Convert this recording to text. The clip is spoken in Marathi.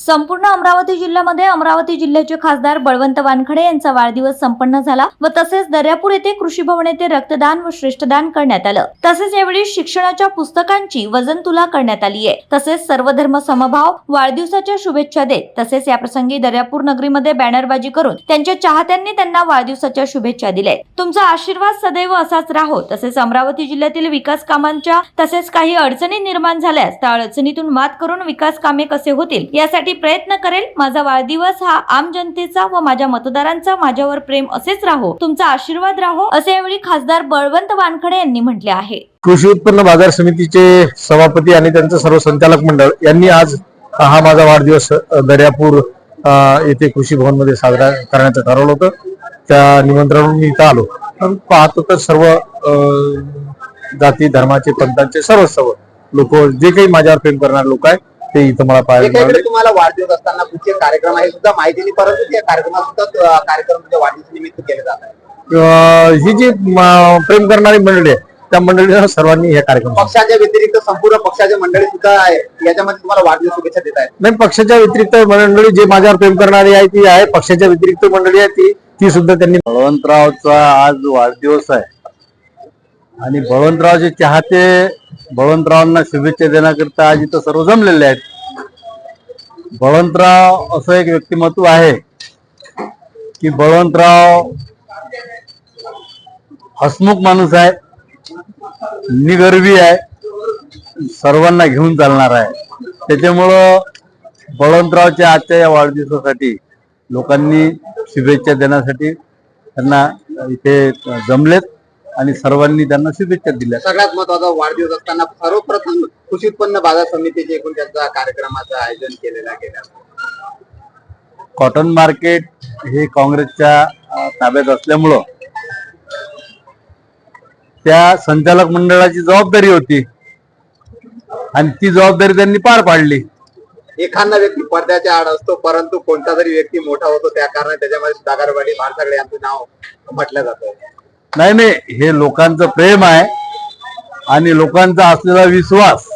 संपूर्ण अमरावती जिल्ह्यामध्ये अमरावती जिल्ह्याचे खासदार बळवंत वानखडे यांचा वाढदिवस संपन्न झाला व तसेच दर्यापूर येथे कृषी भवन येथे रक्तदान व श्रेष्ठदान करण्यात आलं. तसेच यावेळी शिक्षणाच्या पुस्तकांची वजन तुला करण्यात आली आहे. तसेच सर्वधर्म समभाव वाढदिवसाच्या शुभेच्छा देत तसेच याप्रसंगी दर्यापूर नगरीमध्ये बॅनरबाजी करून त्यांच्या चाहत्यांनी त्यांना वाढदिवसाच्या शुभेच्छा दिल्या तुमचा आशीर्वाद सदैव असाच राहो. तसेच अमरावती जिल्ह्यातील विकास कामांच्या तसेच काही अडचणी निर्माण झाल्यास त्या अडचणीतून मात करून विकास कामे कसे होतील यासाठी प्रयत्न करेल. माझा वाढदिवस हा आम जनतेचा व माझ्या मतदारांचा. माझ्यावर प्रेम असेच राहो. तुमचा आशीर्वाद राहो असे यावेळी खासदार बळवंत वानखडे यांनी म्हटले आहे. कृषी उत्पन्न बाजार समितीचे सभापती आणि त्यांचं सर्व संचालक मंडळ यांनी आज हा माझा वाढदिवस दर्यापूर येथे कृषी भवनमध्ये साजरा करण्याचं ठरवलं होतं. त्या निमंत्रणावरून मी इथं आलो. पण पाहतो तर सर्व जाती धर्माचे पंथांचे सर्व सर्व लोक जे काही माझ्यावर प्रेम करणारे लोक आहेत ते इथं मला पाहायला मिळाले. तुम्हाला वाढदिवस असताना कुठचे कार्यक्रम आहे सुद्धा माहिती नाही परंतु त्या कार्यक्रमात सुद्धा कार्यक्रम म्हणजे वाढदिवस निमित्त केले जात आहे ही जी प्रेम करणारी मंडळी आहे त्या मंडळीला सर्वांनी हे कार्यक्रम पक्षाच्या व्यतिरिक्त संपूर्ण पक्षाचे मंडळी सुद्धा आहे याच्यामध्ये तुम्हाला वाढदिवस शुभेच्छा देत आहेत. नाही पक्षाच्या व्यतिरिक्त मंडळी जे माझ्यावर प्रेम करणारी आहे ती आहे. पक्षाच्या व्यतिरिक्त मंडळी आहे ती ती सुद्धा त्यांनी बळवंतरावचा आज वाढदिवस आहे. आणि बळवंतरावचे चाहते बळवंतरावांना शुभेच्छा देण्याकरिता आज इथं सर्व जमलेले आहेत. बळवंतराव असं एक व्यक्तिमत्व आहे की बळवंतराव हसमुख माणूस आहे निगर्वी आहे सर्वांना घेऊन चालणार आहे. त्याच्यामुळं बळवंतरावच्या आजच्या या वाढदिवसासाठी लोकांनी शुभेच्छा देण्यासाठी त्यांना इथे जमलेत. आणि सर्वांनी त्यांना शुभेच्छा दिल्या. सगळ्यात महत्त्वाचा वाढदिवस असताना सर्वप्रथम कृषी उत्पन्न बाजार समितीचे एकूण त्यांचा कार्यक्रमाचं आयोजन केलेलं गेलं कॉटन मार्केट हे काँग्रेसच्या ताब्यात असल्यामुळं त्या संचालक मंडळाची जबाबदारी होती. आणि ती जबाबदारी त्यांनी पार पाडली. एखादा व्यक्ती पडद्याच्या आड असतो परंतु कोणता तरी व्यक्ती मोठा होतो त्या कारणाने त्याच्यामध्ये सुधाकरवाडी भारताकडे यांचं नाव म्हटलं जातं. नाही नाही हे लोकांचं प्रेम आहे आणि लोकांचा असलेला विश्वास